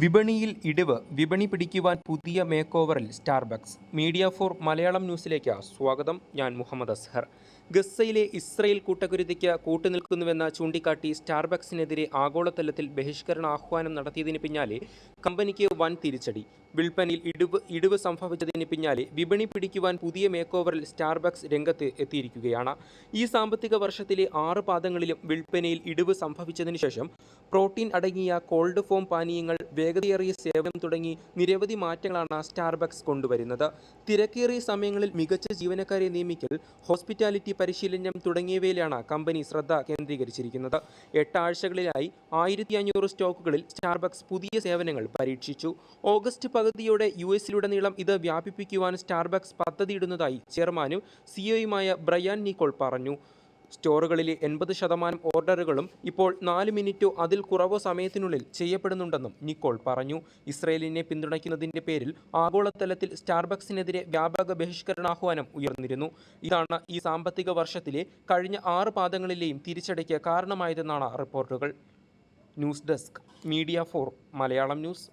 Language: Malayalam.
വിപണിയിൽ ഇടിവ് വിപണി പിടിക്കുവാൻ പുതിയ മേക്കോവറിൽ സ്റ്റാർബക്സ്. മീഡിയ ഫോർ മലയാളം ന്യൂസിലേക്ക് സ്വാഗതം. ഞാൻ മുഹമ്മദ് അസ്ഹർ. ഗസയിലെ ഇസ്രയേൽ കൂട്ടക്കുരുതിക്ക് കൂട്ടുനിൽക്കുന്നുവെന്ന് ചൂണ്ടിക്കാട്ടി സ്റ്റാർബക്സിനെതിരെ ആഗോളതലത്തിൽ ബഹിഷ്കരണ ആഹ്വാനം നടത്തിയതിന് പിന്നാലെ കമ്പനിക്ക് വൻ തിരിച്ചടി. വിൽപ്പനയിൽ ഇടിവ് ഇടിവ് സംഭവിച്ചതിന് പിന്നാലെ വിപണി പിടിക്കുവാൻ പുതിയ മേക്കോവറിൽ സ്റ്റാർബക്സ് രംഗത്ത് എത്തിയിരിക്കുകയാണ്. ഈ സാമ്പത്തിക വർഷത്തിലെ ആറ് പാദങ്ങളിലും വിൽപ്പനയിൽ ഇടിവ് സംഭവിച്ചതിന് ശേഷം പ്രോട്ടീൻ അടങ്ങിയ കോൾഡ് ഫോം പാനീയങ്ങൾ വേഗതയേറിയ സേവനം തുടങ്ങി നിരവധി മാറ്റങ്ങളാണ് സ്റ്റാർബക്സ് കൊണ്ടുവരുന്നത്. തിരക്കേറിയ സമയങ്ങളിൽ മികച്ച ജീവനക്കാരെ നിയമിക്കൽ ഹോസ്പിറ്റാലിറ്റി പരിശീലനം തുടങ്ങിയവയിലാണ് കമ്പനി ശ്രദ്ധ കേന്ദ്രീകരിച്ചിരിക്കുന്നത്. എട്ടാഴ്ചകളിലായി ആയിരത്തി അഞ്ഞൂറ് സ്റ്റോക്കുകളിൽ സ്റ്റാർബക്സ് പുതിയ സേവനങ്ങൾ പരീക്ഷിച്ചു. ഓഗസ്റ്റ് പകുതിയോടെ യു എസിലുടനീളം ഇത് വ്യാപിപ്പിക്കുവാൻ സ്റ്റാർബക്സ് പദ്ധതിയിടുന്നതായി ചെയർമാനും സിഒയുമായ ബ്രയാൻ നിക്കോൾ പറഞ്ഞു. സ്റ്റോറുകളിലെ എൺപത് ശതമാനം ഓർഡറുകളും ഇപ്പോൾ നാല് മിനിറ്റോ അതിൽ കുറവോ സമയത്തിനുള്ളിൽ ചെയ്യപ്പെടുന്നുണ്ടെന്നും നിക്കോൾ പറഞ്ഞു. ഇസ്രയേലിനെ പിന്തുണയ്ക്കുന്നതിന്റെ പേരിൽ ആഗോളതലത്തിൽ സ്റ്റാർബക്സിനെതിരെ വ്യാപക ബഹിഷ്കരണാഹ്വാനം ഉയർന്നിരുന്നു. ഇതാണ് ഈ സാമ്പത്തിക വർഷത്തിലെ കഴിഞ്ഞ ആറ് പാദങ്ങളിലെയും തിരിച്ചടയ്ക്ക് കാരണമായതെന്നാണ് റിപ്പോർട്ടുകൾ. News desk media for Malayalam news.